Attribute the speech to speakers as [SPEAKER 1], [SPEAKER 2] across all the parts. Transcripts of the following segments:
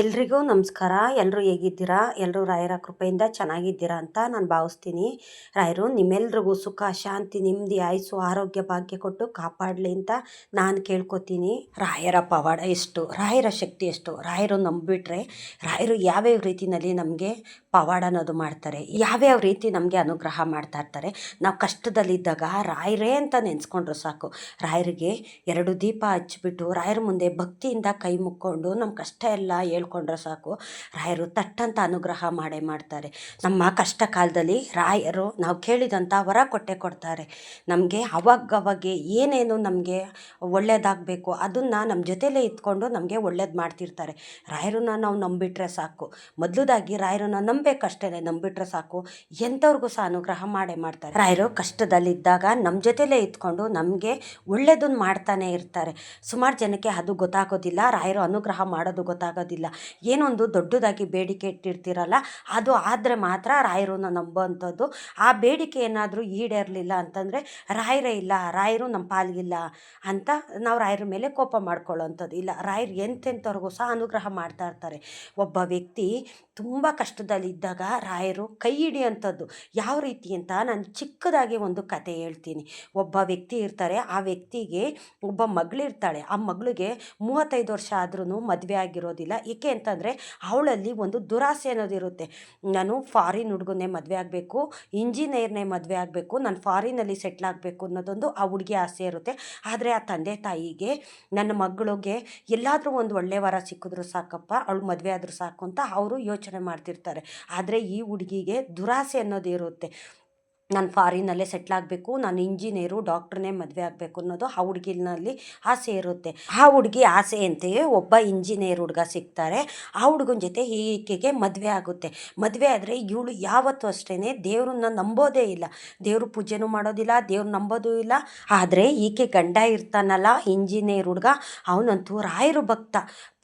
[SPEAKER 1] ಎಲ್ರಿಗೂ ನಮಸ್ಕಾರ. ಎಲ್ಲರೂ ಹೇಗಿದ್ದೀರಾ? ಎಲ್ಲರೂ ರಾಯರ ಕೃಪೆಯಿಂದ ಚೆನ್ನಾಗಿದ್ದೀರಾ ಅಂತ ನಾನು ಭಾವಿಸ್ತೀನಿ. ರಾಯರು, ನಿಮ್ಮೆಲ್ರಿಗೂ ಸುಖ, ಶಾಂತಿ ನೆಮ್ಮದಿ ಆಯಸ್ಸು, ಆರೋಗ್ಯ, ಭಾಗ್ಯ ಕೊಟ್ಟು ಕಾಪಾಡಲಿ ಅಂತ ನಾನು ಕೇಳ್ಕೊತೀನಿ. ರಾಯರ ಪವಾಡ ಎಷ್ಟು? ರಾಯರ ಶಕ್ತಿ ಎಷ್ಟು? ರಾಯರು ನಂಬಿಬಿಟ್ರೆ ರಾಯರು ಯಾವ್ಯಾವ ರೀತಿಯಲ್ಲಿ ನಮಗೆ ಪವಾಡ ಅನ್ನೋದು ಮಾಡ್ತಾರೆ. ಯಾವ್ಯಾವ ರೀತಿ ನಮಗೆ ಅನುಗ್ರಹ ಮಾಡ್ತಾ ಇರ್ತಾರೆ. ನಾವು ಕಷ್ಟದಲ್ಲಿದ್ದಾಗ ರಾಯರೇ ಅಂತ ನೆನೆಸ್ಕೊಂಡ್ರು ಸಾಕು. ರಾಯರಿಗೆ ಎರಡು ದೀಪ ಹಚ್ಚಿಬಿಟ್ಟು, ರಾಯರ ಮುಂದೆ ಭಕ್ತಿಯಿಂದ ಕೈ ಮುಕ್ಕೊಂಡು ನಮ್ಮ ಕಷ್ಟ ಎಲ್ಲ ಹೇಳ್ಕೊಂಡ್ರೆ ಸಾಕು. ರಾಯರು ತಟ್ಟಂತ ಅನುಗ್ರಹ ಮಾಡೇ ಮಾಡ್ತಾರೆ. ನಮ್ಮ ಕಷ್ಟ ಕಾಲದಲ್ಲಿ ರಾಯರು ನಾವು ಕೇಳಿದಂಥ ವರ ಕೊಟ್ಟೆ ಕೊಡ್ತಾರೆ. ನಮಗೆ ಅವಾಗವಾಗೆ ಏನೇನು ನಮಗೆ ಒಳ್ಳೇದಾಗಬೇಕು ಅದನ್ನು ನಮ್ಮ ಜೊತೆಲೇ ಇದ್ಕೊಂಡು ನಮಗೆ ಒಳ್ಳೇದು ಮಾಡ್ತಿರ್ತಾರೆ. ರಾಯರನ್ನ ನಾವು ನಂಬಿಟ್ರೆ ಸಾಕು. ಮೊದಲದಾಗಿ ರಾಯರನ್ನ ನಂಬೇಕಷ್ಟೇ ನಂಬಿಟ್ರೆ ಸಾಕು. ಎಂಥವ್ರಿಗೂ ಸಹ ಅನುಗ್ರಹ ಮಾಡೇ ಮಾಡ್ತಾರೆ. ರಾಯರು ಕಷ್ಟದಲ್ಲಿದ್ದಾಗ ನಮ್ಮ ಜೊತೆಲೇ ಇದ್ಕೊಂಡು ನಮಗೆ ಒಳ್ಳೇದನ್ನು ಮಾಡ್ತಾನೆ ಇರ್ತಾರೆ. ಸುಮಾರು ಜನಕ್ಕೆ ಅದು ಗೊತ್ತಾಗೋದಿಲ್ಲ, ರಾಯರು ಅನುಗ್ರಹ ಮಾಡೋದು ಗೊತ್ತಾಗೋದಿಲ್ಲ. ಏನೊಂದು ದೊಡ್ಡದಾಗಿ ಬೇಡಿಕೆ ಇಟ್ಟಿರ್ತೀರಲ್ಲ, ಅದು ಆದರೆ ಮಾತ್ರ ರಾಯರನ್ನ ನಂಬುವಂಥದ್ದು. ಆ ಬೇಡಿಕೆ ಏನಾದರೂ ಈಡೇರಲಿಲ್ಲ ಅಂತಂದರೆ, ರಾಯರೇ ಇಲ್ಲ, ರಾಯರು ನಮ್ಮ ಪಾಲ್ಗಿಲ್ಲ ಅಂತ ನಾವು ರಾಯರ ಮೇಲೆ ಕೋಪ ಮಾಡ್ಕೊಳ್ಳೋವಂಥದ್ದು ಇಲ್ಲ, ರಾಯರು ಎಂತೆಂಥವ್ರಿಗೂ ಸಹ ಅನುಗ್ರಹ ಮಾಡ್ತಾ ಇರ್ತಾರೆ. ಒಬ್ಬ ವ್ಯಕ್ತಿ ತುಂಬ ಕಷ್ಟದಲ್ಲಿದ್ದಾಗ ರಾಯರು ಕೈ ಹಿಡಿಯೋಂಥದ್ದು ಯಾವ ರೀತಿ ಅಂತ ನಾನು ಚಿಕ್ಕದಾಗಿ ಒಂದು ಕತೆ ಹೇಳ್ತೀನಿ. ಒಬ್ಬ ವ್ಯಕ್ತಿ ಇರ್ತಾರೆ, ಆ ವ್ಯಕ್ತಿಗೆ ಒಬ್ಬ ಮಗಳಿರ್ತಾಳೆ. ಆ ಮಗಳಿಗೆ ಮೂವತ್ತೈದು ವರ್ಷ ಆದ್ರೂ ಮದುವೆ ಆಗಿರೋದಿಲ್ಲ. ಏಕೆ ಅಂತಂದರೆ ಅವಳಲ್ಲಿ ಒಂದು ದುರಾಸೆ ಅನ್ನೋದಿರುತ್ತೆ ನಾನು ಫಾರಿನ್ ಹುಡುಗನೇ ಮದುವೆ ಆಗಬೇಕು, ಇಂಜಿನಿಯರ್ನೇ ಮದುವೆ ಆಗಬೇಕು, ನಾನು ಫಾರಿನಲ್ಲಿ ಸೆಟ್ಲ್ ಆಗಬೇಕು ಅನ್ನೋದೊಂದು ಆ ಹುಡುಗಿ ಆಸೆ ಇರುತ್ತೆ. ಆದರೆ ಆ ತಂದೆ ತಾಯಿಗೆ, ನನ್ನ ಮಗಳಿಗೆ ಎಲ್ಲಾದರೂ ಒಂದು ಒಳ್ಳೆಯ ವರ ಸಿಕ್ಕಿದ್ರು ಸಾಕಪ್ಪ, ಅವಳು ಮದುವೆ ಆದರೂ ಸಾಕು ಅಂತ ಅವರು ಯೋಚನೆ ಮಾಡ್ತಿರ್ತಾರೆ. ಆದರೆ ಈ ಹುಡುಗಿಗೆ ದುರಾಸೆ ಅನ್ನೋದು ಇರುತ್ತೆ. ನಾನು ಫಾರಿನಲ್ಲೇ ಸೆಟ್ಲ್ ಆಗಬೇಕು, ನಾನು ಇಂಜಿನಿಯರು, ಡಾಕ್ಟ್ರನ್ನೇ ಮದುವೆ ಆಗಬೇಕು ಅನ್ನೋದು ಆ ಹುಡುಗಿನಲ್ಲಿ ಆಸೆ ಇರುತ್ತೆ. ಆ ಹುಡುಗಿ ಆಸೆಯಂತೆಯೇ ಒಬ್ಬ ಇಂಜಿನಿಯರ್ ಹುಡುಗ ಸಿಗ್ತಾರೆ. ಆ ಹುಡುಗನ ಜೊತೆ ಈಕೆಗೆ ಮದುವೆ ಆಗುತ್ತೆ. ಮದುವೆ ಆದರೆ ಇವಳು ಯಾವತ್ತೂ ಅಷ್ಟೇ ದೇವ್ರನ್ನ ನಂಬೋದೇ ಇಲ್ಲ. ದೇವ್ರ ಪೂಜೆನೂ ಮಾಡೋದಿಲ್ಲ, ದೇವ್ರು ನಂಬೋದೂ ಇಲ್ಲ. ಆದರೆ ಈಕೆ ಗಂಡ ಇರ್ತಾನಲ್ಲ, ಇಂಜಿನಿಯರ್ ಹುಡುಗ, ಅವನಂತೂ ರಾಯರು ಭಕ್ತ.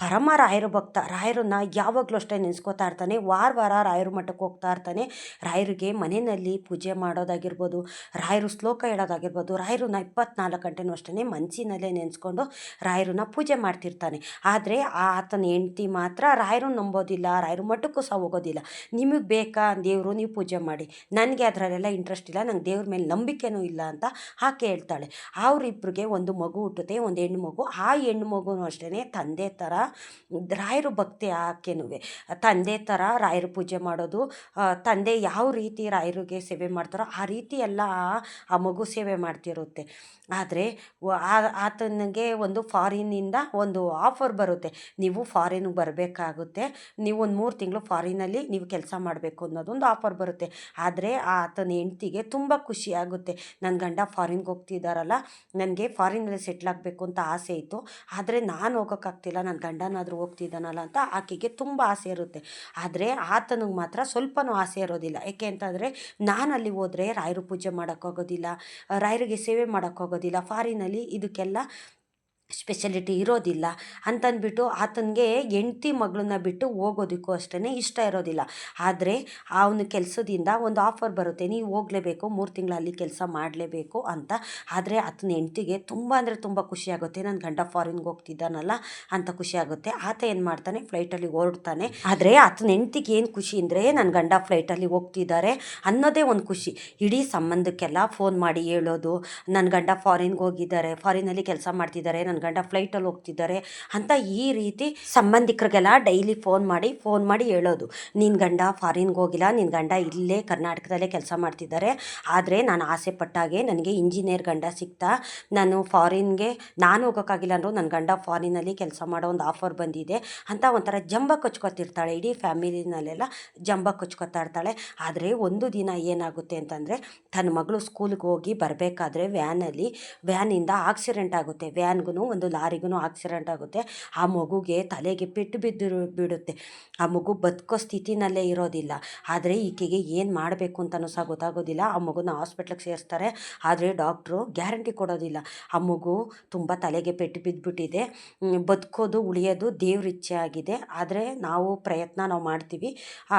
[SPEAKER 1] ಪರಮ ರಾಯರು ಭಕ್ತ. ರಾಯರನ್ನ ಯಾವಾಗಲೂ ಅಷ್ಟೇ ನೆನೆಸ್ಕೋತಾ ಇರ್ತಾನೆ. ವಾರ ವಾರ ರಾಯರು ಮಠಕ್ಕೆ ಹೋಗ್ತಾ ಇರ್ತಾನೆ. ರಾಯರಿಗೆ ಮನೆಯಲ್ಲಿ ಪೂಜೆ ಮಾಡೋದಾಗಿರ್ಬೋದು, ರಾಯರು ಶ್ಲೋಕ ಹೇಳೋದಾಗಿರ್ಬೋದು, ರಾಯರನ್ನ ಇಪ್ಪತ್ನಾಲ್ಕು ಗಂಟೆನೂ ಅಷ್ಟೇ ಮನಸ್ಸಿನಲ್ಲೇ ನೆನೆಸ್ಕೊಂಡು ರಾಯರನ್ನ ಪೂಜೆ ಮಾಡ್ತಿರ್ತಾನೆ. ಆದರೆ ಆತನ ಹೆಂಡ್ತಿ ಮಾತ್ರ ರಾಯರು ನಂಬೋದಿಲ್ಲ, ರಾಯರು ಮಠಕ್ಕೂ ಸಹ ಹೋಗೋದಿಲ್ಲ. ನಿಮಗೆ ಬೇಕಾ? ದೇವರು, ನೀವು ಪೂಜೆ ಮಾಡಿ. ನನಗೆ ಅದರಲ್ಲೆಲ್ಲ ಇಂಟ್ರೆಸ್ಟ್ ಇಲ್ಲ, ನಂಗೆ ದೇವ್ರ ಮೇಲೆ ನಂಬಿಕೆನೂ ಇಲ್ಲ ಅಂತ ಆಕೆ ಹೇಳ್ತಾಳೆ. ಅವರಿಬ್ಬರಿಗೆ ಒಂದು ಮಗು ಹುಟ್ಟುತ್ತೆ, ಒಂದು ಹೆಣ್ಣು ಮಗು. ಆ ಹೆಣ್ಣು ಮಗುನೂ ಅಷ್ಟೇ ತಂದೆ ಥರ ರಾಯರು ಭಕ್ತಿ ಆಕೆನೂ ತಂದೆ ಥರ ರಾಯರು ಪೂಜೆ ಮಾಡೋದು ತಂದೆ ಯಾವ ರೀತಿ ರಾಯರಿಗೆ ಸೇವೆ ಮಾಡ್ತಾರೋ ಆ ರೀತಿ ಎಲ್ಲ ಆ ಮಗು ಸೇವೆ ಮಾಡ್ತಿರುತ್ತೆ. ಆದರೆ ಆತನಿಗೆ ಒಂದು ಫಾರಿನ್ನಿಂದ ಒಂದು ಆಫರ್ ಬರುತ್ತೆ. ನೀವು ಫಾರಿನ್ಗೆ ಬರಬೇಕಾಗುತ್ತೆ. ನೀವು ಒಂದು ಮೂರು ತಿಂಗಳು ಫಾರಿನಲ್ಲಿ ನೀವು ಕೆಲಸ ಮಾಡಬೇಕು ಅನ್ನೋದೊಂದು ಆಫರ್ ಬರುತ್ತೆ. ಆದರೆ ಆತನ ಹೆಂಡ್ತಿಗೆ ತುಂಬ ಖುಷಿಯಾಗುತ್ತೆ ನನ್ನ ಗಂಡ ಫಾರಿನ್ಗೆ ಹೋಗ್ತಿದ್ದಾರಲ್ಲ ನನಗೆ ಫಾರಿನಲ್ಲಿ ಸೆಟ್ಲ್ ಆಗಬೇಕು ಅಂತ ಆಸೆ ಇತ್ತು. ಆದರೆ ನಾನು ಹೋಗೋಕ್ಕಾಗ್ತಿಲ್ಲ ನನ್ನ ಗಂಡನಾದರೂ ಹೋಗ್ತಿದ್ದಾನಲ್ಲ ಅಂತ ಆಕೆಗೆ ತುಂಬ ಆಸೆ ಇರುತ್ತೆ. ಆದರೆ ಆತನಿಗೆ ಮಾತ್ರ ಸ್ವಲ್ಪನೂ ಆಸೆ ಇರೋದಿಲ್ಲ. ಏಕೆ ಅಂತಂದರೆ ನಾನು ಅಲ್ಲಿ ಹೋದರೆ ರಾಯರು ಪೂಜೆ ಮಾಡೋಕ್ಕಾಗೋದಿಲ್ಲ ರಾಯರಿಗೆ ಸೇವೆ ಮಾಡೋಕ್ಕಾಗೋದಿಲ್ಲ ಫಾರಿನಲ್ಲಿ ಇದಕ್ಕೆಲ್ಲ ಸ್ಪೆಷಲಿಟಿ ಇರೋದಿಲ್ಲ ಅಂತಂದ್ಬಿಟ್ಟು ಆತನಿಗೆ ಹೆಂಡ್ತಿ ಮಗಳನ್ನ ಬಿಟ್ಟು ಹೋಗೋದಕ್ಕೂ ಅಷ್ಟೇ ಇಷ್ಟ ಇರೋದಿಲ್ಲ. ಆದರೆ ಅವನ ಕೆಲಸದಿಂದ ಒಂದು ಆಫರ್ ಬರುತ್ತೆ, ನೀವು ಹೋಗಲೇಬೇಕು, ಮೂರು ತಿಂಗಳು ಅಲ್ಲಿ ಕೆಲಸ ಮಾಡಲೇಬೇಕು ಅಂತ. ಆದರೆ ಆತನ ಹೆಂಡ್ತಿಗೆ ತುಂಬ ಅಂದರೆ ತುಂಬ ಖುಷಿಯಾಗುತ್ತೆ ನನ್ನ ಗಂಡ ಫಾರಿನ್ಗೆ ಹೋಗ್ತಿದ್ದಾನಲ್ಲ ಅಂತ ಖುಷಿಯಾಗುತ್ತೆ ಆತ ಏನು ಮಾಡ್ತಾನೆ ಫ್ಲೈಟಲ್ಲಿ ಹೊರಡ್ತಾನೆ ಆದರೆ ಆತನ ಹೆಂಡ್ತಿಗೆ ಏನು ಖುಷಿ ಅಂದರೆ ನನ್ನ ಗಂಡ ಫ್ಲೈಟಲ್ಲಿ ಹೋಗ್ತಿದ್ದಾರೆ ಅನ್ನೋದೇ ಒಂದು ಖುಷಿ. ಇಡೀ ಸಂಬಂಧಕ್ಕೆಲ್ಲ ಫೋನ್ ಮಾಡಿ ಹೇಳೋದು ನನ್ನ ಗಂಡ ಫಾರಿನ್ಗೆ ಹೋಗಿದ್ದಾರೆ ಫಾರಿನಲ್ಲಿ ಕೆಲಸ ಮಾಡ್ತಿದ್ದಾರೆ ಗಂಡ ಫ್ಲೈಟಲ್ಲಿ ಹೋಗ್ತಿದ್ದಾರೆ ಅಂತ ಈ ರೀತಿ ಸಂಬಂಧಿಕರಿಗೆಲ್ಲ ಡೈಲಿ ಫೋನ್ ಮಾಡಿ ಫೋನ್ ಮಾಡಿ ಹೇಳೋದು. ನಿನ್ನ ಗಂಡ ಫಾರಿನ್ಗೆ ಹೋಗಿಲ್ಲ ನಿನ್ನ ಗಂಡ ಇಲ್ಲೇ ಕರ್ನಾಟಕದಲ್ಲೇ ಕೆಲಸ ಮಾಡ್ತಿದ್ದಾರೆ. ಆದರೆ ನಾನು ಆಸೆ ಪಟ್ಟಾಗೆ ನನಗೆ ಇಂಜಿನಿಯರ್ ಗಂಡ ಸಿಗ್ತಾ ನಾನು ಫಾರಿನ್ಗೆ, ನಾನು ಹೋಗೋಕ್ಕಾಗಿಲ್ಲ ಅಂದರು ನನ್ನ ಗಂಡ ಫಾರಿನಲ್ಲಿ ಕೆಲಸ ಮಾಡೋ ಒಂದು ಆಫರ್ ಬಂದಿದೆ ಅಂತ ಒಂಥರ ಜಂಬ ಕೊಚ್ಕೊತಿರ್ತಾಳೆ. ಇಡೀ ಫ್ಯಾಮಿಲಿನಲ್ಲೆಲ್ಲ ಜಂಬ ಕೊಚ್ಕೊತಾ ಇರ್ತಾಳೆ. ಆದರೆ ಒಂದು ದಿನ ಏನಾಗುತ್ತೆ ಅಂತಂದರೆ, ತನ್ನ ಮಗಳು ಸ್ಕೂಲ್ಗೆ ಹೋಗಿ ಬರಬೇಕಾದ್ರೆ ವ್ಯಾನಲ್ಲಿ, ವ್ಯಾನಿಂದ ಆಕ್ಸಿಡೆಂಟ್ ಆಗುತ್ತೆ. ವ್ಯಾನ್ಗೂ ಒಂದು ಲಾರಿಗೂ ಆಕ್ಸಿಡೆಂಟ್ ಆಗುತ್ತೆ. ಆ ಮಗುಗೆ ತಲೆಗೆ ಪೆಟ್ಟು ಬಿದ್ದಿರು, ಬಿಡುತ್ತೆ. ಆ ಮಗು ಬದುಕೋ ಸ್ಥಿತಿನಲ್ಲೇ ಇರೋದಿಲ್ಲ. ಆದರೆ ಈಕೆಗೆ ಏನು ಮಾಡಬೇಕು ಅಂತಲೂ ಸಹ ಗೊತ್ತಾಗೋದಿಲ್ಲ. ಆ ಮಗುನ ಹಾಸ್ಪಿಟ್ಲಿಗೆ ಸೇರಿಸ್ತಾರೆ. ಆದರೆ ಡಾಕ್ಟ್ರು ಗ್ಯಾರಂಟಿ ಕೊಡೋದಿಲ್ಲ. ಆ ಮಗು ತುಂಬ ತಲೆಗೆ ಪೆಟ್ಟು ಬಿದ್ದುಬಿಟ್ಟಿದೆ ಬದುಕೋದು, ಉಳಿಯೋದು ದೇವ್ರ ಇಚ್ಛೆ ಆಗಿದೆ. ಆದರೆ ನಾವು ಪ್ರಯತ್ನ ನಾವು ಮಾಡ್ತೀವಿ.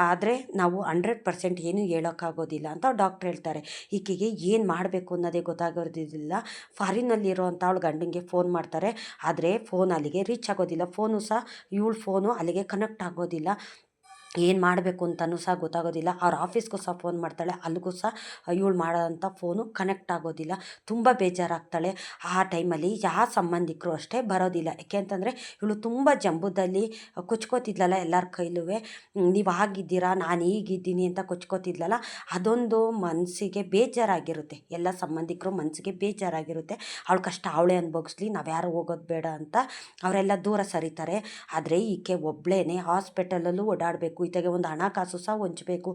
[SPEAKER 1] ಆದರೆ ನಾವು ಹಂಡ್ರೆಡ್ ಪರ್ಸೆಂಟ್ ಏನು ಹೇಳೋಕ್ಕಾಗೋದಿಲ್ಲ ಅಂತ ಡಾಕ್ಟ್ರ್ ಹೇಳ್ತಾರೆ. ಈಕೆಗೆ ಏನು ಮಾಡಬೇಕು ಅನ್ನೋದೇ ಗೊತ್ತಾಗೋದಿಲ್ಲ ಫಾರಿನಲ್ಲಿರೋ ಅಂಥ ಅವಳು ಗಂಡನಿಗೆ ಫೋನ್ ಮಾಡ್ತಾಳೆ ಮಾಡ್ತಾರೆ. ಆದರೆ ಫೋನ್ ಅಲ್ಲಿಗೆ ರೀಚ್ ಆಗೋದಿಲ್ಲ. ಫೋನು ಸಹ ಇವಳ ಫೋನು ಅಲ್ಲಿಗೆ ಕನೆಕ್ಟ್ ಆಗೋದಿಲ್ಲ. ಏನು ಮಾಡಬೇಕು ಅಂತಲೂ ಸಹ ಗೊತ್ತಾಗೋದಿಲ್ಲ. ಅವ್ರ ಆಫೀಸ್ಗೂ ಸಹ ಫೋನ್ ಮಾಡ್ತಾಳೆ. ಅಲ್ಲಿಗೂ ಸಹ ಇವಳು ಮಾಡೋಂಥ ಫೋನು ಕನೆಕ್ಟ್ ಆಗೋದಿಲ್ಲ. ತುಂಬ ಬೇಜಾರಾಗ್ತಾಳೆ. ಆ ಟೈಮಲ್ಲಿ ಯಾವ ಸಂಬಂಧಿಕರು ಅಷ್ಟೇ ಬರೋದಿಲ್ಲ. ಯಾಕೆ ಅಂತಂದರೆ ಇವಳು ತುಂಬ ಜಂಬುದಲ್ಲಿ ಕೊಚ್ಕೋತಿದ್ಲಲ್ಲ ಎಲ್ಲರ ಕೈಲೂ ನೀವು ಆಗಿದ್ದೀರಾ ನಾನು ಹೀಗಿದ್ದೀನಿ ಅಂತ ಕೊಚ್ಕೋತಿದ್ಲಲ್ಲ. ಅದೊಂದು ಮನಸ್ಸಿಗೆ ಬೇಜಾರಾಗಿರುತ್ತೆ. ಎಲ್ಲ ಸಂಬಂಧಿಕರು ಮನಸ್ಸಿಗೆ ಬೇಜಾರಾಗಿರುತ್ತೆ. ಅವಳು ಕಷ್ಟ ಅವಳೇ ಅನುಭವಿಸ್ಲಿ, ನಾವು ಯಾರು ಹೋಗೋದು ಬೇಡ ಅಂತ. ಅವರೆಲ್ಲ ದೂರ ಸರಿತಾರೆ. ಆದರೆ ಈಕೆ ಒಬ್ಬಳೇ ಹಾಸ್ಪಿಟಲಲ್ಲೂ ಓಡಾಡಬೇಕು. ಈತಗೆ ಒಂದು ಹಣಕಾಸು ಸಹ ಹೊಂಚಬೇಕು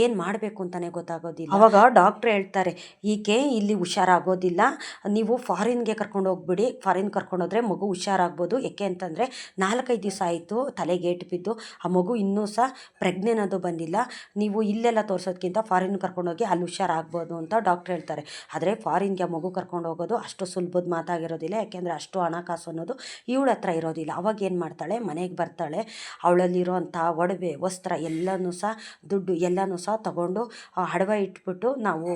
[SPEAKER 1] ಏನು ಮಾಡಬೇಕು ಅಂತಲೇ ಗೊತ್ತಾಗೋದಿಲ್ಲ. ಅವಾಗ ಡಾಕ್ಟ್ರ್ ಹೇಳ್ತಾರೆ ಈಕೆ ಇಲ್ಲಿ ಹುಷಾರಾಗೋದಿಲ್ಲ. ನೀವು ಫಾರಿನ್ಗೆ ಕರ್ಕೊಂಡು ಹೋಗ್ಬಿಡಿ. ಫಾರಿನ್ ಕರ್ಕೊಂಡೋದ್ರೆ ಮಗು ಹುಷಾರಾಗ್ಬೋದು. ಯಾಕೆ ಅಂತಂದರೆ ನಾಲ್ಕೈದು ದಿವಸ ಆಯಿತು ತಲೆಗೆ ಏಟು ಬಿದ್ದು. ಆ ಮಗು ಇನ್ನೂ ಸಹ ಪ್ರಜ್ಞೆ ಅನ್ನೋದು ಬಂದಿಲ್ಲ. ನೀವು ಇಲ್ಲೆಲ್ಲ ತೋರಿಸೋದ್ಕಿಂತ ಫಾರಿನ್ ಕರ್ಕೊಂಡೋಗಿ ಅಲ್ಲಿ ಹುಷಾರಾಗ್ಬೋದು ಅಂತ ಡಾಕ್ಟ್ರ್ ಹೇಳ್ತಾರೆ. ಆದರೆ ಫಾರಿನ್ಗೆ ಆ ಮಗು ಕರ್ಕೊಂಡು ಹೋಗೋದು ಅಷ್ಟು ಸುಲಭದ ಮಾತಾಗಿರೋದಿಲ್ಲ. ಯಾಕೆಂದರೆ ಅಷ್ಟು ಹಣಕಾಸು ಅನ್ನೋದು ಇವಳ ಹತ್ರ ಇರೋದಿಲ್ಲ. ಅವಾಗ ಏನು ಮಾಡ್ತಾಳೆ? ಮನೆಗೆ ಬರ್ತಾಳೆ. ಅವಳಲ್ಲಿರೋಂಥ ಒಡವೆ ವಸ್ತ್ರ ಎಲ್ಲನೂ ಸಹ ದುಡ್ಡು ಎಲ್ಲನೂ ಸಹ ತಗೊಂಡು ಹಡವ ಇಟ್ಬಿಟ್ಟು ನಾವು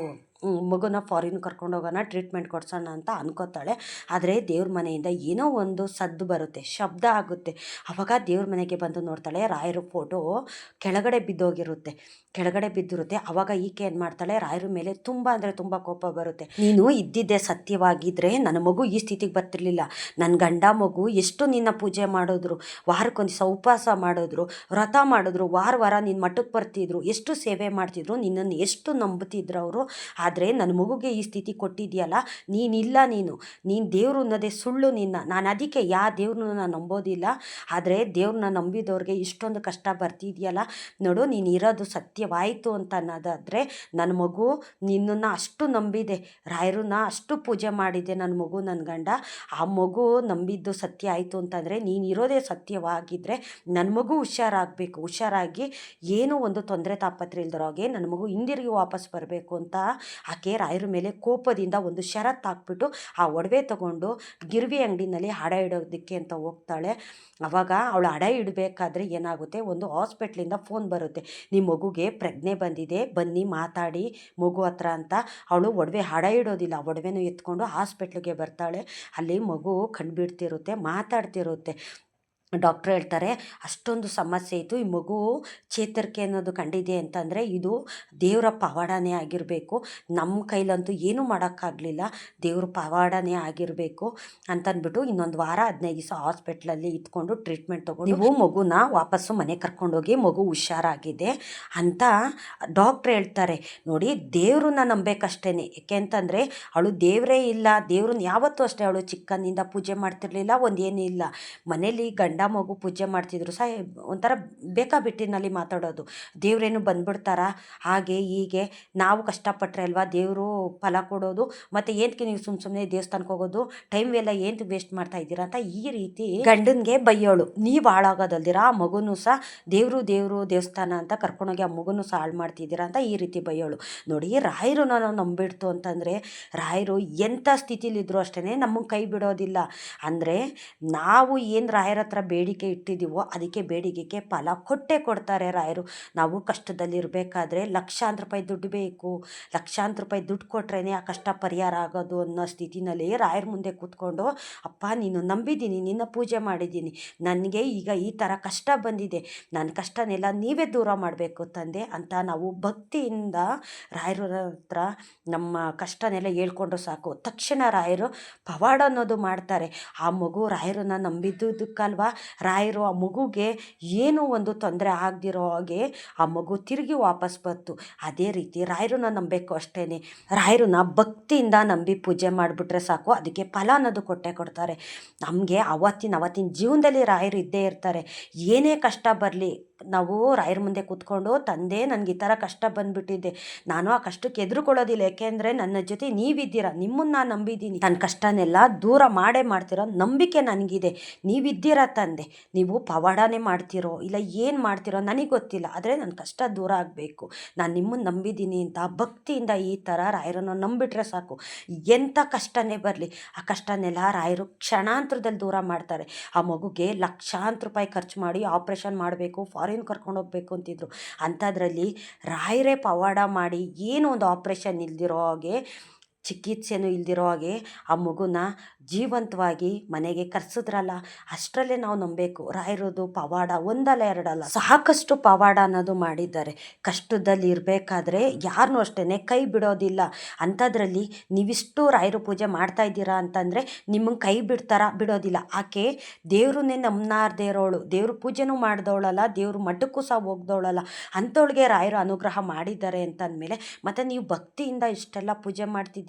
[SPEAKER 1] ಮಗುನ ಫಾರಿನ್ ಕರ್ಕೊಂಡು ಹೋಗೋಣ ಟ್ರೀಟ್ಮೆಂಟ್ ಕೊಡ್ಸೋಣ ಅಂತ ಅನ್ಕೋತಾಳೆ. ಆದರೆ ದೇವ್ರ ಮನೆಯಿಂದ ಏನೋ ಒಂದು ಸದ್ದು ಬರುತ್ತೆ, ಶಬ್ದ ಆಗುತ್ತೆ. ಅವಾಗ ದೇವ್ರ ಮನೆಗೆ ಬಂದು ನೋಡ್ತಾಳೆ, ರಾಯರ ಫೋಟೋ ಕೆಳಗಡೆ ಬಿದ್ದೋಗಿರುತ್ತೆ. ಕೆಳಗಡೆ ಬಿದ್ದಿರುತ್ತೆ. ಅವಾಗ ಈಕೆ ಏನು ಮಾಡ್ತಾಳೆ? ರಾಯರ ಮೇಲೆ ತುಂಬ ಅಂದರೆ ತುಂಬ ಕೋಪ ಬರುತ್ತೆ. ನೀನು ಇದ್ದಿದ್ದೆ ಸತ್ಯವಾಗಿದ್ದರೆ ನನ್ನ ಮಗು ಈ ಸ್ಥಿತಿಗೆ ಬರ್ತಿರ್ಲಿಲ್ಲ. ನನ್ನ ಗಂಡ ಮಗು ಎಷ್ಟು ನಿನ್ನ ಪೂಜೆ ಮಾಡಿದ್ರು ವಾರಕ್ಕೊಂದು ದಿವಸ ಉಪವಾಸ ಮಾಡಿದ್ರು ವ್ರತ ಮಾಡಿದ್ರು ವಾರ ವಾರ ನಿನ್ನ ಮಠಕ್ಕೆ ಬರ್ತಿದ್ರು ಎಷ್ಟು ಸೇವೆ ಮಾಡ್ತಿದ್ರು ನಿನ್ನನ್ನು ಎಷ್ಟು ನಂಬುತ್ತಿದ್ರು ಅವರು. ಆದರೆ ನನ್ನ ಮಗುಗೆ ಈ ಸ್ಥಿತಿ ಕೊಟ್ಟಿದೆಯಲ್ಲ ನೀನಿಲ್ಲ ನೀನು. ನೀನು ದೇವರು ಅನ್ನೋದೇ ಸುಳ್ಳು ನಿನ್ನ. ನಾನು ಅದಕ್ಕೆ ಯಾವ ದೇವ್ರನ್ನ ನಾನು ನಂಬೋದಿಲ್ಲ. ಆದರೆ ದೇವ್ರನ್ನ ನಂಬಿದವ್ರಿಗೆ ಇಷ್ಟೊಂದು ಕಷ್ಟ ಬರ್ತಿದೆಯಲ್ಲ. ನೋಡು ನೀನು ಇರೋದು ಸತ್ಯವಾಯಿತು ಅಂತ ಅನ್ನೋದಾದರೆ ನನ್ನ ಮಗು ನಿನ್ನನ್ನು ಅಷ್ಟು ನಂಬಿದೆ. ರಾಯರನ್ನ ಅಷ್ಟು ಪೂಜೆ ಮಾಡಿದೆ ನನ್ನ ಮಗು ನನ್ನ ಗಂಡ. ಆ ಮಗು ನಂಬಿದ್ದು ಸತ್ಯ ಆಯಿತು ಅಂತಂದರೆ, ನೀನು ಇರೋದೇ ಸತ್ಯವಾಗಿದ್ದರೆ ನನ್ನ ಮಗು ಹುಷಾರಾಗಬೇಕು. ಹುಷಾರಾಗಿ ಏನೂ ಒಂದು ತೊಂದರೆ ತಾಪತ್ರೆ ಇಲ್ದಿರೋಗೆ ನನ್ನ ಮಗು ಹಿಂದಿರುಗಿ ವಾಪಸ್ ಬರಬೇಕು ಅಂತ ಆಕೆ ರಾಯರ ಮೇಲೆ ಕೋಪದಿಂದ ಒಂದು ಷರತ್ತು ಹಾಕ್ಬಿಟ್ಟು ಆ ಒಡವೆ ತಗೊಂಡು ಗಿರ್ವಿ ಅಂಗಡಿನಲ್ಲಿ ಹಡ ಇಡೋದಕ್ಕೆ ಅಂತ ಹೋಗ್ತಾಳೆ. ಅವಾಗ ಅವಳು ಹಡ ಇಡಬೇಕಾದ್ರೆ ಏನಾಗುತ್ತೆ? ಒಂದು ಹಾಸ್ಪಿಟ್ಲಿಂದ ಫೋನ್ ಬರುತ್ತೆ. ನಿಮ್ಮ ಮಗುಗೆ ಪ್ರಜ್ಞೆ ಬಂದಿದೆ. ಬನ್ನಿ ಮಾತಾಡಿ, ಮಗು ಹತ್ರ ಅಂತ. ಅವಳು ಒಡವೆ ಹಡ ಇಡೋದಿಲ್ಲ. ಒಡವೆನೂ ಎತ್ಕೊಂಡು ಹಾಸ್ಪಿಟ್ಲಿಗೆ ಬರ್ತಾಳೆ. ಅಲ್ಲಿ ಮಗು ಕಂಡುಬಿಡ್ತಿರುತ್ತೆ ಮಾತಾಡ್ತಿರುತ್ತೆ. ಡಾಕ್ಟ್ರ್ ಹೇಳ್ತಾರೆ, ಅಷ್ಟೊಂದು ಸಮಸ್ಯೆ ಇತ್ತು, ಈ ಮಗು ಚೇತರಿಕೆ ಅನ್ನೋದು ಕಂಡಿದೆ ಅಂತಂದರೆ ಇದು ದೇವರ ಪವಾಡನೇ ಆಗಿರಬೇಕು. ನಮ್ಮ ಕೈಲಂತೂ ಏನೂ ಮಾಡೋಕ್ಕಾಗಲಿಲ್ಲ, ದೇವ್ರ ಪವಾಡನೇ ಆಗಿರಬೇಕು ಅಂತಂದ್ಬಿಟ್ಟು ಇನ್ನೊಂದು ವಾರ ಹದಿನೈದು ದಿವಸ ಹಾಸ್ಪಿಟ್ಲಲ್ಲಿ ಇದ್ಕೊಂಡು ಟ್ರೀಟ್ಮೆಂಟ್ ತೊಗೊಂಡು ನೀವು ಮಗುನ ವಾಪಸ್ಸು ಮನೆ ಕರ್ಕೊಂಡೋಗಿ ಮಗು ಹುಷಾರಾಗಿದೆ ಅಂತ ಡಾಕ್ಟ್ರ್ ಹೇಳ್ತಾರೆ. ನೋಡಿ, ದೇವ್ರನ್ನ ನಂಬೇಕಷ್ಟೇ ಯಾಕೆ ಅಂತಂದರೆ, ಅವಳು ದೇವರೇ ಇಲ್ಲ, ದೇವ್ರನ್ನ ಯಾವತ್ತೂ ಅಷ್ಟೇ, ಅವಳು ಚಿಕ್ಕನಿಂದ ಪೂಜೆ ಮಾಡ್ತಿರ್ಲಿಲ್ಲ, ಒಂದೇನೂ ಇಲ್ಲ. ಮನೇಲಿ ಗಂಡ ಮಗು ಪೂಜೆ ಮಾಡ್ತಿದ್ರು. ಸಹ ಒಂಥರ ಬೇಕಾಬಿಟ್ಟಿನಲ್ಲಿ ಮಾತಾಡೋದು. ದೇವ್ರೇನು ಬಂದ್ಬಿಡ್ತಾರ? ಹಾಗೆ ಹೀಗೆ. ನಾವು ಕಷ್ಟಪಟ್ಟರೆ ಅಲ್ವಾ? ದೇವರು ಫಲ ಕೊಡೋದು. ಮತ್ತು ಏನಕ್ಕೆ ನೀವು ಸುಮ್ಮ ಸುಮ್ಮನೆ ದೇವಸ್ಥಾನಕ್ಕೆ ಹೋಗೋದು? ಟೈಮ್ ಎಲ್ಲ ಏನು ವೇಸ್ಟ್ ಮಾಡ್ತಾ ಇದ್ದೀರಾ ಅಂತ ಈ ರೀತಿ ಗಂಡನಿಗೆ ಬೈಯೋಳು. ನೀವು ಹಾಳಾಗೋದಲ್ದಿರ. ಆ ಮಗುನೂ ಸಹ ದೇವರು ದೇವರು ದೇವಸ್ಥಾನ ಅಂತ ಕರ್ಕೊಂಡೋಗಿ ಆ ಮಗುನೂ ಸಹ ಹಾಳು ಮಾಡ್ತಿದ್ದೀರಾ ಅಂತ ಈ ರೀತಿ ಬೈಯೋಳು. ನೋಡಿ ರಾಯರು ನಾನು ನಂಬಿಡ್ತು ಅಂತಂದರೆ, ರಾಯರು ಎಂಥ ಸ್ಥಿತಿಲಿದ್ರು ಅಷ್ಟೇ ನಮಗೆ ಕೈ ಬಿಡೋದಿಲ್ಲ. ಅಂದರೆ, ನಾವು ಏನು ರಾಯರ ಹತ್ರ ಬೇಡಿಕೆ ಇಟ್ಟಿದ್ದೀವೋ ಅದಕ್ಕೆ ಬೇಡಿಕೆಗೆ ಫಲ ಕೊಟ್ಟೇ ಕೊಡ್ತಾರೆ ರಾಯರು. ನಾವು ಕಷ್ಟದಲ್ಲಿರಬೇಕಾದ್ರೆ ಲಕ್ಷಾಂತರ ರೂಪಾಯಿ ದುಡ್ಡು ಬೇಕು. ಲಕ್ಷಾಂತರ ರೂಪಾಯಿ ದುಡ್ಡು ಕೊಟ್ರೇ ಆ ಕಷ್ಟ ಪರಿಹಾರ ಆಗೋದು ಅನ್ನೋ ಸ್ಥಿತಿನಲ್ಲಿ ರಾಯರ ಮುಂದೆ ಕೂತ್ಕೊಂಡು, ಅಪ್ಪ, ನೀನು ನಂಬಿದ್ದೀನಿ, ನಿನ್ನ ಪೂಜೆ ಮಾಡಿದ್ದೀನಿ. ನನಗೆ ಈಗ ಈ ಥರ ಕಷ್ಟ ಬಂದಿದೆ. ನನ್ನ ಕಷ್ಟನೆಲ್ಲ ನೀವೇ ದೂರ ಮಾಡಬೇಕು ತಂದೆ ಅಂತ ನಾವು ಭಕ್ತಿಯಿಂದ ರಾಯರ ಹತ್ರ ನಮ್ಮ ಕಷ್ಟನೆಲ್ಲ ಹೇಳ್ಕೊಂಡ್ರೆ ಸಾಕು. ತಕ್ಷಣ ರಾಯರು ಪವಾಡ ಅನ್ನೋದು ಮಾಡ್ತಾರೆ. ಆ ಮಗು ರಾಯರನ್ನ ನಂಬಿದ್ದುದಕ್ಕಲ್ವಾ? ರಾಯರು ಆ ಮಗುಗೆ ಏನೋ ಒಂದು ತೊಂದರೆ ಆಗದಿರೋ ಹಾಗೆ ಆ ಮಗು ತಿರುಗಿ ವಾಪಸ್ ಬಂತು. ಅದೇ ರೀತಿ ರಾಯರನ್ನ ನಂಬಬೇಕು ಅಷ್ಟೇ ರಾಯರನ್ನ ಭಕ್ತಿಯಿಂದ ನಂಬಿ ಪೂಜೆ ಮಾಡಿಬಿಟ್ರೆ ಸಾಕು. ಅದಕ್ಕೆ ಫಲ ಅನ್ನೋದು ಕೊಟ್ಟೆ ಕೊಡ್ತಾರೆ. ನಮಗೆ ಅವತ್ತಿನ ಅವತ್ತಿನ ಜೀವನದಲ್ಲಿ ರಾಯರು ಇದ್ದೇ ಇರ್ತಾರೆ. ಏನೇ ಕಷ್ಟ ಬರಲಿ ನಾವು ರಾಯರ ಮುಂದೆ ಕೂತ್ಕೊಂಡು, ತಂದೆ, ನನಗೆ ಈ ಥರ ಕಷ್ಟ ಬಂದುಬಿಟ್ಟಿದ್ದೆ ನಾನು ಆ ಕಷ್ಟಕ್ಕೆ ಎದುರುಕೊಳ್ಳೋದಿಲ್ಲ. ಏಕೆಂದರೆ ನನ್ನ ಜೊತೆ ನೀವಿದ್ದೀರಾ? ನಿಮ್ಮನ್ನು ನಾನು ನಂಬಿದ್ದೀನಿ. ನನ್ನ ಕಷ್ಟನೆಲ್ಲ ದೂರ ಮಾಡೇ ಮಾಡ್ತಿರೋ ನಂಬಿಕೆ ನನಗಿದೆ. ನೀವಿದ್ದೀರಾ ತಂದೆ? ನೀವು ಪವಾಡನೇ ಮಾಡ್ತಿರೋ, ಇಲ್ಲ ಏನು ಮಾಡ್ತಿರೋ ನನಗೆ ಗೊತ್ತಿಲ್ಲ. ಆದರೆ ನನ್ನ ಕಷ್ಟ ದೂರ ಆಗಬೇಕು. ನಾನು ನಿಮ್ಮನ್ನು ನಂಬಿದ್ದೀನಿ ಅಂತ ಭಕ್ತಿಯಿಂದ ಈ ಥರ ರಾಯರನ್ನು ನಂಬಿಟ್ರೆ ಸಾಕು. ಎಂಥ ಕಷ್ಟನೇ ಬರಲಿ. ಆ ಕಷ್ಟನೆಲ್ಲ ರಾಯರು ಕ್ಷಣಾಂತರದಲ್ಲಿ ದೂರ ಮಾಡ್ತಾರೆ. ಆ ಮಗುಗೆ ಲಕ್ಷಾಂತರ ರೂಪಾಯಿ ಖರ್ಚು ಮಾಡಿ ಆಪ್ರೇಷನ್ ಮಾಡಬೇಕು ಫಾರಿನ್ ಕರ್ಕೊಂಡು ಹೋಗ್ಬೇಕು ಅಂತಿದ್ರು. ಅಂಥದ್ರಲ್ಲಿ ರಾಯರೇ ಪವಾಡ ಮಾಡಿ ಏನೋ ಒಂದು ಆಪ್ರೇಷನ್ ಇಲ್ದಿರೋ ಹಾಗೆ ಚಿಕಿತ್ಸೆನೂ ಇಲ್ದಿರೋ ಹಾಗೆ ಆ ಮಗುನ ಜೀವಂತವಾಗಿ ಮನೆಗೆ ಕರೆಸಿದ್ರಲ್ಲ, ಅಷ್ಟರಲ್ಲೇ ನಾವು ನಂಬಬೇಕು. ರಾಯರದು ಪವಾಡ, ಒಂದಲ್ಲ ಎರಡಲ್ಲ, ಸಾಕಷ್ಟು ಪವಾಡ ಅನ್ನೋದು ಮಾಡಿದ್ದಾರೆ. ಕಷ್ಟದಲ್ಲಿ ಇರಬೇಕಾದ್ರೆ ಯಾರನ್ನೂ ಅಷ್ಟೇ ಕೈ ಬಿಡೋದಿಲ್ಲ. ಅಂಥದ್ರಲ್ಲಿ ನೀವಿಷ್ಟು ರಾಯರು ಪೂಜೆ ಮಾಡ್ತಾ ಇದ್ದೀರಾ ಅಂತಂದರೆ ನಿಮ್ಮನ್ನು ಕೈ ಬಿಡ್ತಾರ, ಬಿಡೋದಿಲ್ಲ. ಆಕೆ ದೇವ್ರನ್ನೇ ನಂಬನಾರ್ದೇ ಇರೋಳು ದೇವ್ರ ಪೂಜೆನೂ ಮಾಡ್ದವಳಲ್ಲ, ದೇವ್ರ ಮಠಕ್ಕೂ ಸಹ ಹೋಗ್ದವಳಲ್ಲ. ಅಂಥವಳಿಗೆ ರಾಯರು ಅನುಗ್ರಹ ಮಾಡಿದ್ದಾರೆ ಅಂತಂದಮೇಲೆ ಮತ್ತು ನೀವು ಭಕ್ತಿಯಿಂದ ಇಷ್ಟೆಲ್ಲ ಪೂಜೆ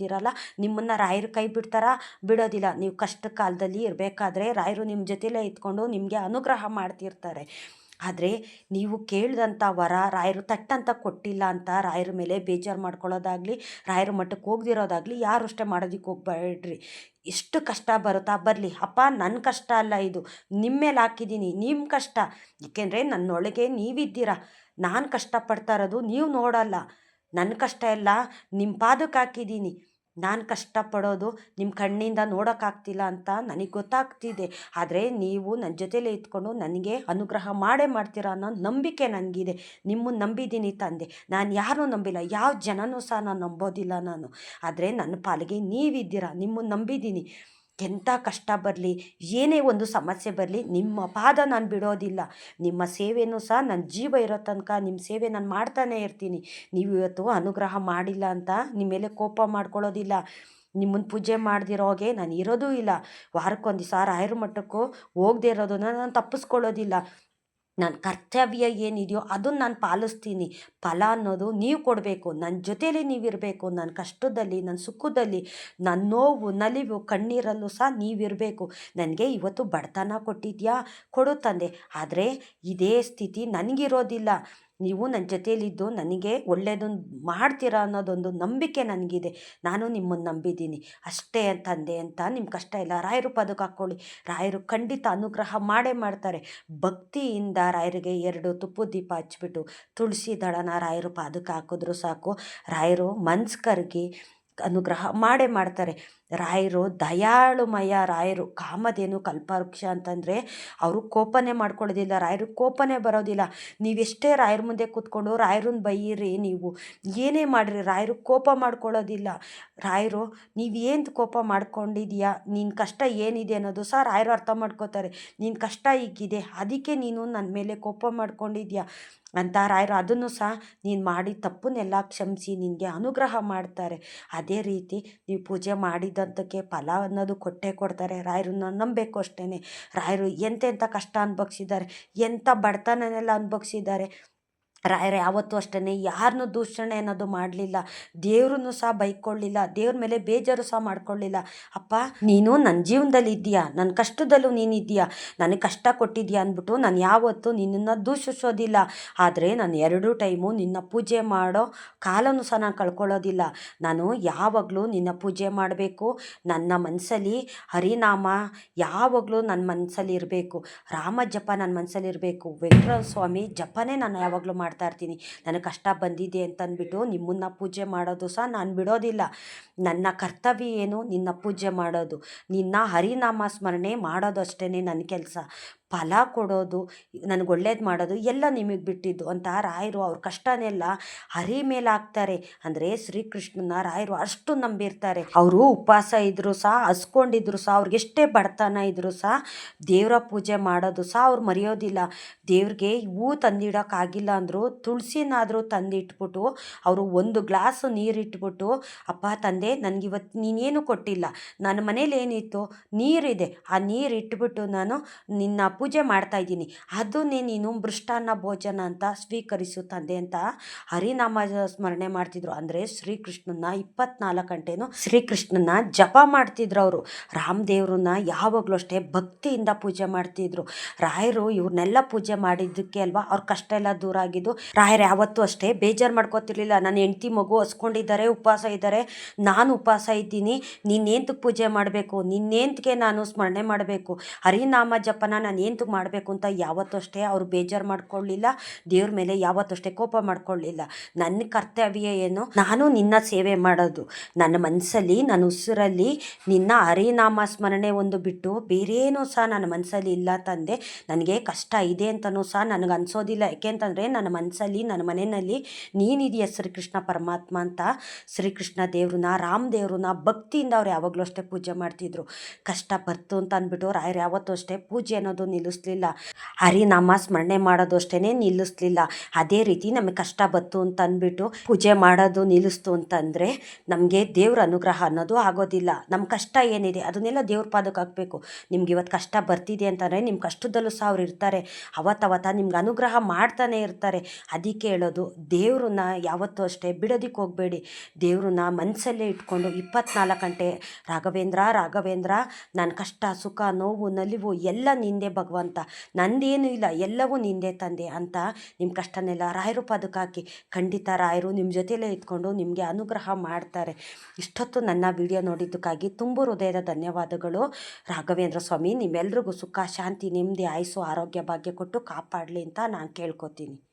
[SPEAKER 1] ಮಾಡ್ತಿದ್ದೀರಲ್ಲ ನಿಮ್ಮನ್ನು ರಾಯರು ಕೈ ಬಿಡ್ತಾರಾ, ಬಿಡೋದಿಲ್ಲ. ನೀವು ಕಷ್ಟ ಕಾಲದಲ್ಲಿ ಇರಬೇಕಾದ್ರೆ ರಾಯರು ನಿಮ್ಮ ಜೊತೆಲೇ ಇದ್ಕೊಂಡು ನಿಮಗೆ ಅನುಗ್ರಹ ಮಾಡ್ತಿರ್ತಾರೆ. ಆದರೆ ನೀವು ಕೇಳಿದಂಥ ವರ ರಾಯರು ತಟ್ಟಂತ ಕೊಟ್ಟಿಲ್ಲ ಅಂತ ರಾಯರ ಮೇಲೆ ಬೇಜಾರು ಮಾಡ್ಕೊಳ್ಳೋದಾಗಲಿ, ರಾಯರ ಮಟ್ಟಕ್ಕೆ ಹೋಗ್ದಿರೋದಾಗಲಿ ಯಾರು ಅಷ್ಟೇ ಮಾಡೋದಕ್ಕೆ ಹೋಗ್ಬೇಡ್ರಿ ಎಷ್ಟು ಕಷ್ಟ ಬರುತ್ತಾ ಬರಲಿ. ಅಪ್ಪ ನನ್ನ ಕಷ್ಟ ಅಲ್ಲ ಇದು. ನಿಮ್ಮ ಮೇಲೆ ಹಾಕಿದ್ದೀನಿ. ನಿಮ್ಮ ಕಷ್ಟ. ಏಕೆಂದರೆ ನನ್ನೊಳಗೆ ನೀವಿದ್ದೀರ. ನಾನು ಕಷ್ಟಪಡ್ತಾ ಇರೋದು ನೀವು ನೋಡಲ್ಲ. ನನ್ನ ಕಷ್ಟ ಎಲ್ಲ ನಿಮ್ಮ ಪಾದಕ್ಕೆ ಹಾಕಿದ್ದೀನಿ. ನಾನು ಕಷ್ಟಪಡೋದು ನಿಮ್ಮ ಕಣ್ಣಿಂದ ನೋಡೋಕ್ಕಾಗ್ತಿಲ್ಲ ಅಂತ ನನಗೆ ಗೊತ್ತಾಗ್ತಿದೆ. ಆದರೆ ನೀವು ನನ್ನ ಜೊತೆಲೇ ಇದ್ಕೊಂಡು ನನಗೆ ಅನುಗ್ರಹ ಮಾಡೇ ಮಾಡ್ತೀರಾ ಅನ್ನೋ ನಂಬಿಕೆ ನನಗಿದೆ. ನಿಮ್ಮನ್ನು ನಂಬಿದ್ದೀನಿ ತಂದೆ. ನಾನು ಯಾರೂ ನಂಬಿಲ್ಲ. ಯಾವ ಜನನೂ ಸಹ ನಾನು ನಂಬೋದಿಲ್ಲ ನಾನು. ಆದರೆ ನನ್ನ ಪಾಲಿಗೆ ನೀವಿದ್ದೀರಾ. ನಿಮ್ಮನ್ನು ನಂಬಿದ್ದೀನಿ. ಎಂಥ ಕಷ್ಟ ಬರಲಿ, ಏನೇ ಒಂದು ಸಮಸ್ಯೆ ಬರಲಿ, ನಿಮ್ಮ ಪಾದ ನಾನು ಬಿಡೋದಿಲ್ಲ. ನಿಮ್ಮ ಸೇವೆಯೂ ಸಹ ನನ್ನ ಜೀವ ಇರೋ ತನಕ ನಿಮ್ಮ ಸೇವೆ ನಾನು ಮಾಡ್ತಾನೆ ಇರ್ತೀನಿ. ನೀವು ಇವತ್ತು ಅನುಗ್ರಹ ಮಾಡಿಲ್ಲ ಅಂತ ನಿಮ್ಮ ಮೇಲೆ ಕೋಪ ಮಾಡ್ಕೊಳ್ಳೋದಿಲ್ಲ. ನಿಮ್ಮನ್ನು ಪೂಜೆ ಮಾಡ್ದಿರೋಗೆ ನಾನು ಇರೋದೂ ಇಲ್ಲ. ವಾರಕ್ಕೊಂದು ದಿವಸ ರಾಯರ ಮಠಕ್ಕೂ ಹೋಗದೆ ಇರೋದನ್ನು ನಾನು ತಪ್ಪಿಸ್ಕೊಳ್ಳೋದಿಲ್ಲ. ನನ್ನ ಕರ್ತವ್ಯ ಏನಿದೆಯೋ ಅದನ್ನು ನಾನು ಪಾಲಿಸ್ತೀನಿ. ಫಲ ಅನ್ನೋದು ನೀವು ಕೊಡಬೇಕು. ನನ್ನ ಜೊತೆಯಲ್ಲಿ ನೀವಿರಬೇಕು ನನ್ನ ಕಷ್ಟದಲ್ಲಿ, ನನ್ನ ಸುಖದಲ್ಲಿ, ನನ್ನ ನೋವು, ನಲಿವು, ಕಣ್ಣೀರಲ್ಲೂ ಸಹ ನೀವಿರಬೇಕು ನನಗೆ ಇವತ್ತು ಬಡತನ ಕೊಟ್ಟಿದ್ಯಾ? ಕೊಡು ತಂದೆ. ಆದರೆ ಇದೇ ಸ್ಥಿತಿ ನನಗಿರೋದಿಲ್ಲ. ನೀವು ನನ್ನ ಜೊತೆಯಲ್ಲಿದ್ದು ನನಗೆ ಒಳ್ಳೆಯದನ್ನು ಮಾಡ್ತೀರಾ ಅನ್ನೋದೊಂದು ನಂಬಿಕೆ ನನಗಿದೆ. ನಾನು ನಿಮ್ಮನ್ನು ನಂಬಿದ್ದೀನಿ. ಅಷ್ಟೇ ತಂದೆ ಅಂತ ನಿಮ್ಮ ಕಷ್ಟ ಇಲ್ಲ. ರಾಯರು ಪದಕ್ಕೆ ಹಾಕ್ಕೊಳ್ಳಿ ರಾಯರು ಖಂಡಿತ ಅನುಗ್ರಹ ಮಾಡೇ ಮಾಡ್ತಾರೆ. ಭಕ್ತಿಯಿಂದ ರಾಯರಿಗೆ ಎರಡು ತುಪ್ಪು ದೀಪ ಹಚ್ಬಿಟ್ಟು ತುಳಸಿ ದಳನ ರಾಯರು ಪಾದಕ್ಕೆ ಹಾಕಿದ್ರು ಸಾಕು. ರಾಯರು ಮನ್ಸು ಕರಗಿ ಅನುಗ್ರಹ ಮಾಡೇ ಮಾಡ್ತಾರೆ. ರಾಯರು ದಯಾಳುಮಯ ರಾಯರು, ಕಾಮಧೇನು, ಕಲ್ಪವೃಕ್ಷ ಅಂತಂದರೆ ಅವರು ಕೋಪನೇ ಮಾಡ್ಕೊಳ್ಳೋದಿಲ್ಲ, ರಾಯರು ಕೋಪನೇ ಬರೋದಿಲ್ಲ. ನೀವೆಷ್ಟೇ ರಾಯರ ಮುಂದೆ ಕೂತ್ಕೊಂಡು ರಾಯರನ್ನ ಬೈಯಿರಿ, ನೀವು ಏನೇ ಮಾಡಿರಿ ರಾಯರು ಕೋಪ ಮಾಡ್ಕೊಳ್ಳೋದಿಲ್ಲ. ರಾಯರು, ನೀವು ಏನು ಕೋಪ ಮಾಡ್ಕೊಂಡಿದೀಯಾ? ನಿನ್ನ ಕಷ್ಟ ಏನಿದೆ ಅನ್ನೋದು ಸಹ ರಾಯರು ಅರ್ಥ ಮಾಡ್ಕೋತಾರೆ. ನಿನ್ನ ಕಷ್ಟ ಈಗಿದೆ, ಅದಕ್ಕೆ ನೀನು ನನ್ನ ಮೇಲೆ ಕೋಪ ಮಾಡ್ಕೊಂಡಿದ್ಯಾ? ಅಂತ ರಾಯರು ಅದನ್ನು ಸಹ ನೀನು ಮಾಡಿದ ತಪ್ಪನ್ನೆಲ್ಲ ಕ್ಷಮಿಸಿ, ನಿನಗೆ ಅನುಗ್ರಹ ಮಾಡ್ತಾರೆ. ಅದೇ ರೀತಿ ನೀವು ಪೂಜೆ ಮಾಡಿದಂಥಕ್ಕೆ ಫಲ ಅನ್ನೋದು ಕೊಟ್ಟೇ ಕೊಡ್ತಾರೆ. ರಾಯರನ್ನ ನಂಬಬೇಕು ಅಷ್ಟೇ ರಾಯರು ಎಂತೆಂಥ ಕಷ್ಟ ಅನುಭವಿಸಿದ್ದಾರೆ ಎಂಥ ಬಡತನನೆಲ್ಲ ಅನುಭವಿಸಿದ್ದಾರೆ. ರಾಯರು ಯಾವತ್ತೂ ಅಷ್ಟೇ ಯಾರನ್ನು ದೂಷಣೆ ಅನ್ನೋದು ಮಾಡಲಿಲ್ಲ. ದೇವ್ರನ್ನೂ ಸಹ ಬೈಕೊಳ್ಳಿಲ್ಲ. ದೇವ್ರ ಮೇಲೆ ಬೇಜಾರು ಸಹ ಮಾಡ್ಕೊಳ್ಳಿಲ್ಲ. ಅಪ್ಪ, ನೀನು ನನ್ನ ಜೀವನದಲ್ಲಿ ಇದೆಯಾ ನನ್ನ ಕಷ್ಟದಲ್ಲೂ ನೀನು ಇದೆಯಾ ನನಗೆ ಕಷ್ಟ ಕೊಟ್ಟಿದ್ಯಾ ಅಂದ್ಬಿಟ್ಟು ನಾನು ಯಾವತ್ತೂ ನಿನ್ನನ್ನು ದೂಷಿಸೋದಿಲ್ಲ. ಆದರೆ ನಾನು ಎರಡು ಟೈಮು ನಿನ್ನ ಪೂಜೆ ಮಾಡೋ ಕಾಲನೂ ಸಹ ನಾನು ಕಳ್ಕೊಳ್ಳೋದಿಲ್ಲ. ನಾನು ಯಾವಾಗಲೂ ನಿನ್ನ ಪೂಜೆ ಮಾಡಬೇಕು. ನನ್ನ ಮನಸ್ಸಲ್ಲಿ ಹರಿನಾಮ ಯಾವಾಗಲೂ ನನ್ನ ಮನಸ್ಸಲ್ಲಿ ಇರಬೇಕು. ರಾಮ ಜಪ ನನ್ನ ಮನಸ್ಸಲ್ಲಿ ಇರಬೇಕು. ವೆಂಕಟ ಸ್ವಾಮಿ ಜಪನೇ ನಾನು ಯಾವಾಗಲೂ ಮಾಡ್ತಾ ಇರ್ತೀನಿ. ನನಗೆ ಕಷ್ಟ ಬಂದಿದೆ ಅಂತಂದ್ಬಿಟ್ಟು ನಿಮ್ಮನ್ನು ಪೂಜೆ ಮಾಡೋದು ಸಹ ನಾನು ಬಿಡೋದಿಲ್ಲ. ನನ್ನ ಕರ್ತವ್ಯ ಏನು? ನಿನ್ನ ಪೂಜೆ ಮಾಡೋದು. ನಿನ್ನ ಹರಿನಾಮ ಸ್ಮರಣೆ ಮಾಡೋದು ಅಷ್ಟೇ ನನ್ನ ಕೆಲಸ. ಫಲ ಕೊಡೋದು, ನನಗೆ ಒಳ್ಳೇದು ಮಾಡೋದು ಎಲ್ಲ ನಿಮಗೆ ಬಿಟ್ಟಿದ್ದು ಅಂತ ರಾಯರು ಅವ್ರ ಕಷ್ಟನೆಲ್ಲ ಹರಿ ಮೇಲೆ ಹಾಕ್ತಾರೆ ಅಂದರೆ ಶ್ರೀಕೃಷ್ಣನ ರಾಯರು ಅಷ್ಟು ನಂಬಿರ್ತಾರೆ. ಅವರು ಉಪವಾಸ ಇದ್ದರೂ ಸಹ ಹಸ್ಕೊಂಡಿದ್ರು ಸಹ ಅವ್ರಿಗೆ ಎಷ್ಟೇ ಬಡತನ ಇದ್ದರೂ ಸಹ ದೇವರ ಪೂಜೆ ಮಾಡೋದು ಸಹ ಅವ್ರು ಮರೆಯೋದಿಲ್ಲ. ದೇವ್ರಿಗೆ ಹೂ ತಂದಿಡೋಕ್ಕಾಗಿಲ್ಲ ಅಂದರೂ, ತುಳಸಿನಾದರೂ ತಂದಿಟ್ಬಿಟ್ಟು, ಅವರು ಒಂದು ಗ್ಲಾಸ್ ನೀರಿಟ್ಬಿಟ್ಟು, ಅಪ್ಪ ತಂದೆ, ನನಗಿವತ್ತು ನೀನೇನು ಕೊಟ್ಟಿಲ್ಲ. ನನ್ನ ಮನೇಲಿ ಏನಿತ್ತು? ನೀರಿದೆ. ಆ ನೀರು ಇಟ್ಬಿಟ್ಟು ನಾನು ನಿನ್ನ ಪೂಜೆ ಮಾಡ್ತಾ ಇದ್ದೀನಿ. ಅದನ್ನೇ ನೀನು ಮೃಷ್ಟಾನ್ನ ಭೋಜನ ಅಂತ ಸ್ವೀಕರಿಸು ತಂದೆ ಅಂತ ಹರಿನಾಮ ಸ್ಮರಣೆ ಮಾಡ್ತಿದ್ರು. ಅಂದರೆ ಶ್ರೀಕೃಷ್ಣನ ಇಪ್ಪತ್ನಾಲ್ಕು ಗಂಟೆನು ಶ್ರೀಕೃಷ್ಣನ ಜಪ ಮಾಡ್ತಿದ್ರು ಅವರು. ರಾಮದೇವ್ರನ್ನ ಯಾವಾಗಲೂ ಅಷ್ಟೇ ಭಕ್ತಿಯಿಂದ ಪೂಜೆ ಮಾಡ್ತಿದ್ರು. ರಾಯರು ಇವ್ರನ್ನೆಲ್ಲ ಪೂಜೆ ಮಾಡಿದ್ದಕ್ಕೆ ಅಲ್ವಾ? ಅವ್ರ ಕಷ್ಟ ಎಲ್ಲ ದೂರ ಆಗಿದ್ದು. ರಾಯರು ಯಾವತ್ತೂ ಅಷ್ಟೇ ಬೇಜಾರು ಮಾಡ್ಕೋತಿರ್ಲಿಲ್ಲ. ನನ್ನ ಹೆಂಡತಿ ಮಗು ಹಸ್ಕೊಂಡಿದ್ದಾರೆ, ಉಪವಾಸ ಇದ್ದಾರೆ. ನಾನು ಉಪವಾಸ ಇದ್ದೀನಿ. ನಿನ್ನೇಂತಕ್ಕೆ ಪೂಜೆ ಮಾಡಬೇಕು. ನಿನ್ನೇಂತಕ್ಕೆ ನಾನು ಸ್ಮರಣೆ ಮಾಡಬೇಕು. ಹರಿನಾಮ ಜಪನ ನಾನು ನಾನೇಂತಕ್ಕೆ ಮಾಡಬೇಕು ಅಂತ ಯಾವತ್ತೂ ಅಷ್ಟೇ ಅವರು ಬೇಜಾರು ಮಾಡ್ಕೊಳ್ಳಿಲ್ಲ, ದೇವ್ರ ಮೇಲೆ ಯಾವತ್ತೂ ಅಷ್ಟೇ ಕೋಪ ಮಾಡ್ಕೊಳ್ಳಿಲ್ಲ. ನನ್ನ ಕರ್ತವ್ಯ ಏನು? ನಾನು ನಿನ್ನ ಸೇವೆ ಮಾಡೋದು. ನನ್ನ ಮನಸ್ಸಲ್ಲಿ ನನ್ನ ಉಸಿರಲ್ಲಿ ನಿನ್ನ ಹರಿನಾಮ ಸ್ಮರಣೆ ಒಂದು ಬಿಟ್ಟು ಬೇರೇನೂ ಸಹ ನನ್ನ ಮನಸ್ಸಲ್ಲಿ ಇಲ್ಲ ತಂದೆ. ನನಗೆ ಕಷ್ಟ ಇದೆ ಅಂತಲೂ ಸಹ ನನಗೆ ಅನಿಸೋದಿಲ್ಲ. ಯಾಕೆಂತಂದರೆ ನನ್ನ ಮನಸ್ಸಲ್ಲಿ ನನ್ನ ಮನೆಯಲ್ಲಿ ನೀನಿದೆಯಾ ಶ್ರೀಕೃಷ್ಣ ಪರಮಾತ್ಮ ಅಂತ ಶ್ರೀಕೃಷ್ಣ ದೇವ್ರನ್ನ, ರಾಮ ದೇವ್ರನ್ನ ಭಕ್ತಿಯಿಂದ ಅವ್ರು ಯಾವಾಗಲೂ ಅಷ್ಟೇ ಪೂಜೆ ಮಾಡ್ತಿದ್ರು. ಕಷ್ಟ ಬರ್ತು ಅಂತ ಅಂದ್ಬಿಟ್ಟು ರಾಯರು ಯಾವತ್ತೂ ಅಷ್ಟೇ ಪೂಜೆ ಅನ್ನೋದು ನಿಲ್ಲಿಸ್ಲಿಲ್ಲ. ಹರಿನಾಮ ಸ್ಮರಣೆ ಮಾಡೋದು ಅಷ್ಟೇ ನಿಲ್ಲಿಸ್ಲಿಲ್ಲ. ಅದೇ ರೀತಿ ನಮಗೆ ಕಷ್ಟ ಬತ್ತು ಅಂತ ಅಂದ್ಬಿಟ್ಟು ಪೂಜೆ ಮಾಡೋದು ನಿಲ್ಲಿಸ್ತು ಅಂತಂದರೆ ನಮಗೆ ದೇವ್ರ ಅನುಗ್ರಹ ಅನ್ನೋದು ಆಗೋದಿಲ್ಲ. ನಮ್ಮ ಕಷ್ಟ ಏನಿದೆ ಅದನ್ನೆಲ್ಲ ದೇವ್ರ ಪಾದಕ್ಕೆ ಹಾಕಬೇಕು. ನಿಮ್ಗೆ ಇವತ್ತು ಕಷ್ಟ ಬರ್ತಿದೆ ಅಂತಂದರೆ ನಿಮ್ಮ ಕಷ್ಟದಲ್ಲೂ ಸಹ ಅವ್ರು ಇರ್ತಾರೆ. ಅವತ್ತಾವತ್ತ ನಿಮ್ಗೆ ಅನುಗ್ರಹ ಮಾಡ್ತಾನೆ ಇರ್ತಾರೆ. ಅದಕ್ಕೆ ಹೇಳೋದು ದೇವ್ರನ್ನ ಯಾವತ್ತೂ ಅಷ್ಟೇ ಬಿಡೋದಕ್ಕೆ ಹೋಗಬೇಡಿ. ದೇವ್ರನ್ನ ಮನಸ್ಸಲ್ಲೇ ಇಟ್ಕೊಂಡು ಇಪ್ಪತ್ನಾಲ್ಕು ಗಂಟೆ ರಾಘವೇಂದ್ರ ರಾಘವೇಂದ್ರ ನನ್ನ ಕಷ್ಟ, ಸುಖ, ನೋವು, ನಲಿವು ಎಲ್ಲ ನಿಂದೆ ಭಗವಂತ ನಂದೇನು ಇಲ್ಲ. ಎಲ್ಲವೂ ನಿಂದೆ ತಂದೆ ಅಂತ ನಿಮ್ಮ ಕಷ್ಟನೆಲ್ಲ ರಾಯರು ಪಾದಕ್ಕೆ ಹಾಕಿ ಖಂಡಿತ ರಾಯರು ನಿಮ್ಮ ಜೊತೆಯಲ್ಲೇ ಇದ್ಕೊಂಡು ನಿಮಗೆ ಅನುಗ್ರಹ ಮಾಡ್ತಾರೆ. ಇಷ್ಟೊತ್ತು ನನ್ನ ವಿಡಿಯೋ ನೋಡಿದ್ದಕ್ಕಾಗಿ ತುಂಬ ಹೃದಯದ ಧನ್ಯವಾದಗಳು. ರಾಘವೇಂದ್ರ ಸ್ವಾಮಿ, ನಿಮ್ಮೆಲ್ರಿಗೂ ಸುಖ, ಶಾಂತಿ, ನೆಮ್ಮದಿ, ಆಯಸ್ಸು, ಆರೋಗ್ಯ, ಭಾಗ್ಯ ಕೊಟ್ಟು ಕಾಪಾಡಲಿ ಅಂತ ನಾನು ಕೇಳ್ಕೊತೀನಿ.